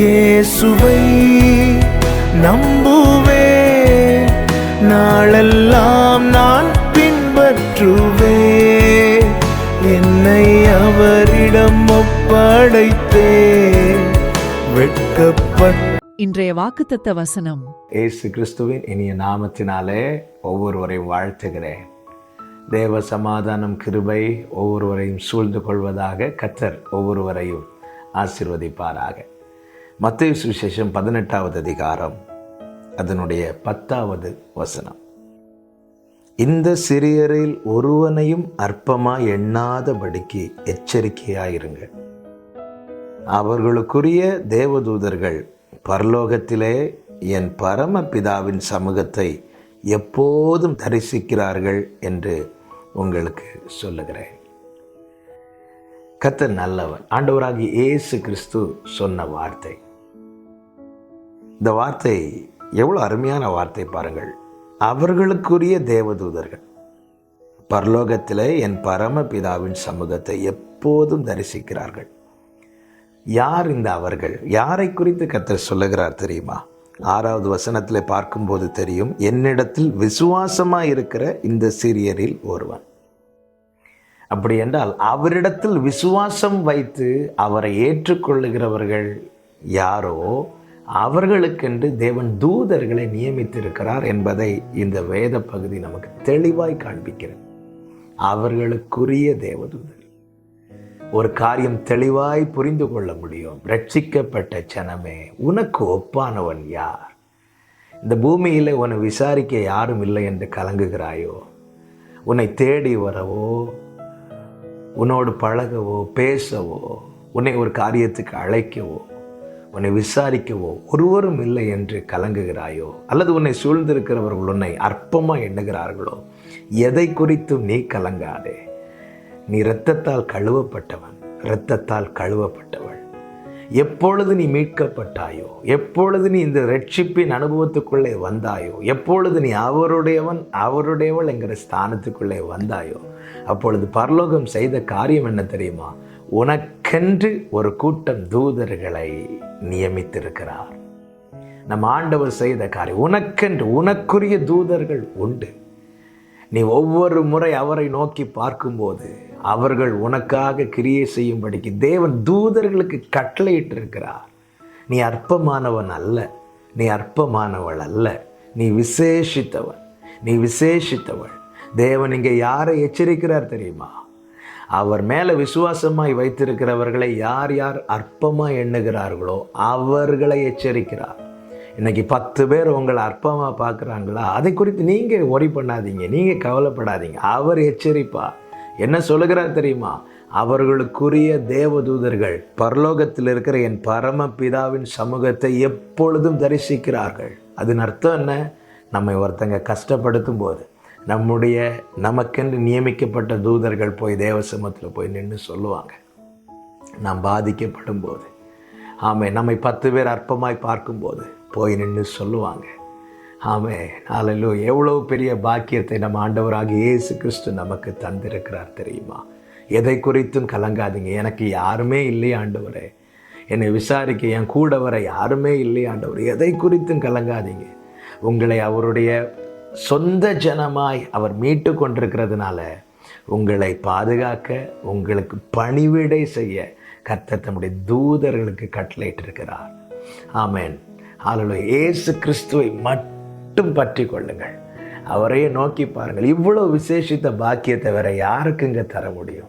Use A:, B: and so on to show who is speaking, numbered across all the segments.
A: இயேசுவை நம்புவேன் நாளெல்லாம் நான் பின்பற்றுவேன் என்னை அவரிடம் ஒப்படைத்தேன். வெட்கப்பட்ட
B: இன்றைய வாக்குத்தத்த வசனம்.
C: இயேசு கிறிஸ்துவின் இனிய நாமத்தினாலே ஒவ்வொருவரையும் வாழ்த்துகிறேன். தேவ சமாதானம் கிருபை ஒவ்வொருவரையும் சூழ்ந்து கொள்வதாக கத்தர் ஒவ்வொருவரையும் ஆசிர்வதிப்பாராக. மத்திய சுவிசேஷம் பதினெட்டாவது அதிகாரம். அதனுடைய பத்தாவது வசனம். இந்த சிறியரில் ஒருவனையும் அற்பமாக எண்ணாதபடிக்கு எச்சரிக்கையாயிருங்கள் அவர்களுக்குரிய தேவதூதர்கள் பரலோகத்திலே என் பரம பிதாவின் சமூகத்தை எப்போதும் தரிசிக்கிறார்கள் என்று உங்களுக்கு சொல்லுகிறேன். கத்த நல்லவன் ஆண்டவராகி இயேசு கிறிஸ்து சொன்ன வார்த்தை. இந்த வார்த்தை எவ்வளோ அருமையான வார்த்தை பாருங்கள். அவர்களுக்குரிய தேவதூதர்கள். பரலோகத்தில் என் பரமபிதாவின் சமூகத்தை எப்போதும் தரிசிக்கிறார்கள். யார் இந்த அவர்கள்? யாரை குறித்து கத்தர் சொல்லுகிறார் தெரியுமா? ஆறாவது வசனத்தில் பார்க்கும்போது தெரியும் என்னிடத்தில் விசுவாசமாக இருக்கிற இந்த சிறியரில் ஒருவன். அப்படி என்றால் அவரிடத்தில் விசுவாசம் வைத்து அவரை ஏற்றுக்கொள்ளுகிறவர்கள் யாரோ அவர்களுக்கென்று தேவன் தூதர்களை நியமித்திருக்கிறார் என்பதை இந்த வேத பகுதி நமக்கு தெளிவாய் காண்பிக்கிறது. அவர்களுக்குரிய தேவதூதர் ஒரு காரியம் தெளிவாய் புரிந்து கொள்ள முடியும். ரட்சிக்கப்பட்ட ஜனமே உனக்கு ஒப்பானவன் யார்? இந்த பூமியில் உன்னை விசாரிக்க யாரும் இல்லை என்று கலங்குகிறாயோ? உன்னை தேடி வரவோ? உன்னோடு பழகவோ? பேசவோ? உன்னை ஒரு காரியத்துக்கு அழைக்கவோ? உன்னை விசாரிக்கவோ ஒருவரும் இல்லை என்று கலங்குகிறாயோ? அல்லது உன்னை சூழ்ந்திருக்கிறவர்கள் உன்னை அற்பமாக எண்ணுகிறார்களோ? எதை குறித்தும் நீ கலங்காதே. நீ இரத்தத்தால் கழுவப்பட்டவன் இரத்தத்தால் கழுவப்பட்டவள். எப்பொழுது நீ மீட்கப்பட்டாயோ எப்பொழுது நீ இந்த ரட்சிப்பின் அனுபவத்துக்குள்ளே வந்தாயோ எப்பொழுது நீ அவருடையவன் அவருடையவள் என்கிற ஸ்தானத்துக்குள்ளே வந்தாயோ அப்பொழுது பரலோகம் செய்த காரியம் என்ன தெரியுமா? உனக்கு கென்று ஒரு கூட்டம் தூதர்களை நியமித்திருக்கிறார். நம் ஆண்டவர் செய்த காரியம் உனக்கென்று உனக்குரிய தூதர்கள் உண்டு. நீ ஒவ்வொரு முறை அவரை நோக்கி பார்க்கும்போது அவர்கள் உனக்காக கிரியை செய்யும்படிக்கு தேவன் தூதர்களுக்கு கட்டளையிட்டிருக்கிறார். நீ அற்பமானவன் அல்ல நீ அற்பமானவள் அல்ல நீ விசேஷித்தவன் நீ விசேஷித்தவள். தேவன் இங்கே யாரை எச்சரிக்கிறார் தெரியுமா? அவர் மேலே விசுவாசமாய் வைத்திருக்கிறவர்களை யார் யார் அற்பமாக எண்ணுகிறார்களோ அவர்களை எச்சரிக்கிறார். இன்றைக்கி பத்து பேர் உங்களை அற்பமாக பார்க்குறாங்களா? அதை குறித்து நீங்கள் ஒரி பண்ணாதீங்க. நீங்கள் கவலைப்படாதீங்க. அவர் எச்சரிப்பா என்ன சொல்லுகிறார் தெரியுமா? அவர்களுக்குரிய தேவதூதர்கள் பரலோகத்தில் இருக்கிற என் பரம பிதாவின் சமூகத்தை எப்பொழுதும் தரிசிக்கிறார்கள். அதன் அர்த்தம் என்ன? நம்மை ஒருத்தங்க கஷ்டப்படுத்தும் போது நம்முடைய நமக்கென்று நியமிக்கப்பட்ட தூதர்கள் போய் தேவசமத்தில் போய் நின்று சொல்லுவாங்க. நாம் பாதிக்கப்படும் போது ஆமே நம்மை பத்து பேர் அற்பமாய் பார்க்கும்போது போய் நின்று சொல்லுவாங்க. ஆமே நாளிலோ எவ்வளோ பெரிய பாக்கியத்தை நம்ம ஆண்டவராக இயேசு கிறிஸ்து நமக்கு தந்திருக்கிறார் தெரியுமா? எதை குறித்தும் கலங்காதீங்க. எனக்கு யாருமே இல்லை ஆண்டவரே. என்னை விசாரிக்க என் கூட வர யாருமே இல்லை ஆண்டவர். எதை குறித்தும் கலங்காதீங்க. உங்களை அவருடைய சொந்த ஜனமாய் அவர் மீட்டு கொண்டிருக்கிறதுனால உங்களை பாதுகாக்க உங்களுக்கு பணிவிடை செய்ய கர்த்தர் தம்முடைய தூதர்களுக்கு கட்டளையிட்டிருக்கிறார். ஆமேன். ஆளுநர் இயேசு கிறிஸ்துவை மட்டும் பற்றி கொள்ளுங்கள். அவரையே நோக்கி பாருங்கள். இவ்வளோ விசேஷித்த பாக்கியத்தை வேற யாருக்குங்க தர முடியும்?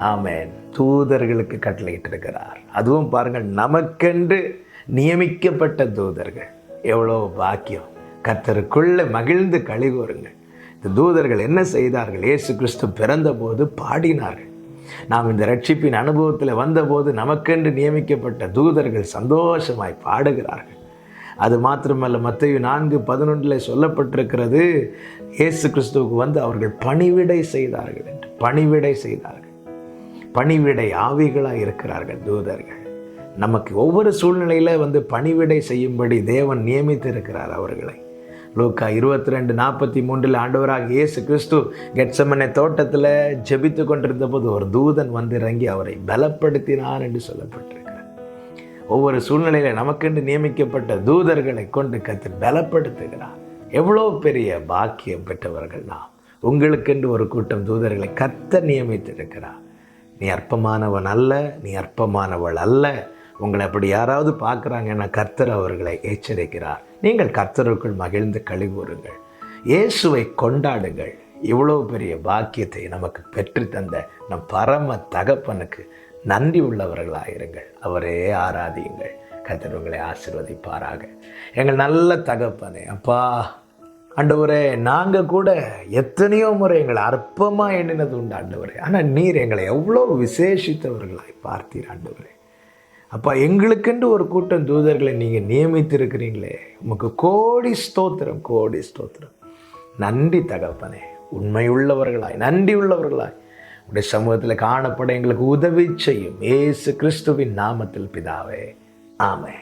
C: ஆமேன். தூதர்களுக்கு கட்டளையிட்டிருக்கிறார். அதுவும் பாருங்கள் நமக்கென்று நியமிக்கப்பட்ட தூதர்கள். எவ்வளோ பாக்கியம். கத்தருக்குள்ளே மகிழ்ந்து கழிகூறுங்கள் இந்த தூதர்கள் என்ன செய்தார்கள்? இயேசு கிறிஸ்து பிறந்தபோது பாடினார்கள். நாம் இந்த ரட்சிப்பின் அனுபவத்தில் வந்தபோது நமக்கென்று நியமிக்கப்பட்ட தூதர்கள் சந்தோஷமாய் பாடுகிறார்கள். அது மாத்திரமல்ல மத்தையும் நான்கு பதினொன்றில் சொல்லப்பட்டிருக்கிறது இயேசு கிறிஸ்துவுக்கு வந்து அவர்கள் பணிவிடை செய்தார்கள் என்று. பணிவிடை செய்தார்கள். பணிவிடை ஆவிகளாக இருக்கிறார்கள் தூதர்கள். நமக்கு ஒவ்வொரு சூழ்நிலையில் வந்து பணிவிடை செய்யும்படி தேவன் நியமித்திருக்கிறார் அவர்களை. லூக்கா இருபத்தி ரெண்டு நாற்பத்தி மூன்றில் ஆண்டவராக இயேசு கிறிஸ்து கெட்சமனை தோட்டத்தில் ஜெபித்து கொண்டிருந்த போது ஒரு தூதன் வந்து இறங்கி அவரை பலப்படுத்தினார் என்று சொல்லப்பட்டிருக்கிறார் ஒவ்வொரு சூழ்நிலையில் நமக்கென்று நியமிக்கப்பட்ட தூதர்களை கொண்டு கத்து பலப்படுத்துகிறார். எவ்வளோ பெரிய பாக்கியம் பெற்றவர்கள் நாம். உங்களுக்கென்று ஒரு கூட்டம் தூதர்களை கத்த நியமித்திருக்கிறார். நீ அற்பமானவன் அல்ல நீ அற்பமானவள் அல்ல. உங்களை அப்படி யாராவது பார்க்குறாங்கன்னா கர்த்தர் அவர்களை எச்சரிக்கிறார். நீங்கள் கர்த்தருக்குள் மகிழ்ந்து கழிவுறுங்கள். இயேசுவை கொண்டாடுங்கள். இவ்வளோ பெரிய பாக்கியத்தை நமக்கு பெற்று தந்த நம் பரம தகப்பனுக்கு நன்றி உள்ளவர்களாக இருங்கள் அவரே ஆராதியுங்கள். கர்த்தர் உங்களை ஆசீர்வதிப்பாராக. எங்கள் நல்ல தகப்பனே அப்பா ஆண்டவரே நாங்கள் கூட எத்தனையோ முறை எங்களை அற்பமாக எண்ணினது உண்டு ஆண்டவரே. ஆனால் நீர் எங்களை எவ்வளோ விசேஷித்தவர்களாய் பார்த்தீர் ஆண்டவரே. அப்பா எங்களுக்கென்று ஒரு கூட்டம் தூதர்களை நீங்கள் நியமித்திருக்கிறீங்களே. உமக்கு கோடி ஸ்தோத்திரம் கோடி ஸ்தோத்திரம். நன்றி தகப்பனே உண்மையுள்ளவர்களாய் நன்றி உள்ளவர்களாய் உடைய சமூகத்தில் காணப்பட எங்களுக்கு உதவி செய்யும். ஏசு கிறிஸ்துவின் நாமத்தில் பிதாவே ஆமே